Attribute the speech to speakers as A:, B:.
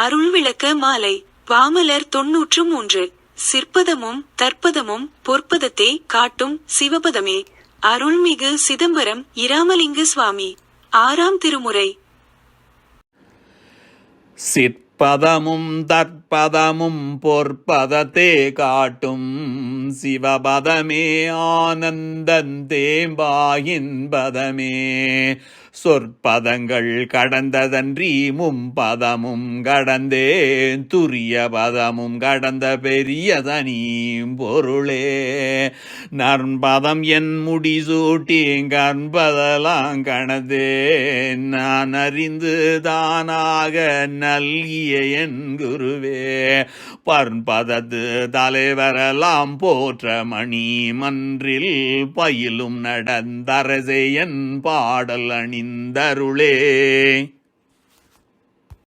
A: அருள் விளக்க மாலை. பாமலர் தொன்னூற்று மூன்று. சிற்பதமும் தற்பதமும் பொற்பதத்தை காட்டும் சிவபதமே. அருள்மிகு சிதம்பரம் இராமலிங்க சுவாமி. ஆறாம் திருமுறை.
B: சிற்பதமும் தற்பதமும் பொற்பதத்தே காட்டும் சிவபதமே ஆனந்தந்தேம்பாயின்பதமே சொற்பதங்கள் கடந்ததன்றி மும்பதமும் கடந்தே துரிய பதமும் கடந்த பெரியதனீம் பொருளே. நற்பதம் என் முடிசூட்டி கண்பதலாம் நான் அறிந்து தானாக நல்கிய என் குருவே. பற்பதத்து தலைவரெல்லாம் போற்ற மணி மன்றில் பயிலும் நடந்தரசே என் பாடல் அணிந்தருளே.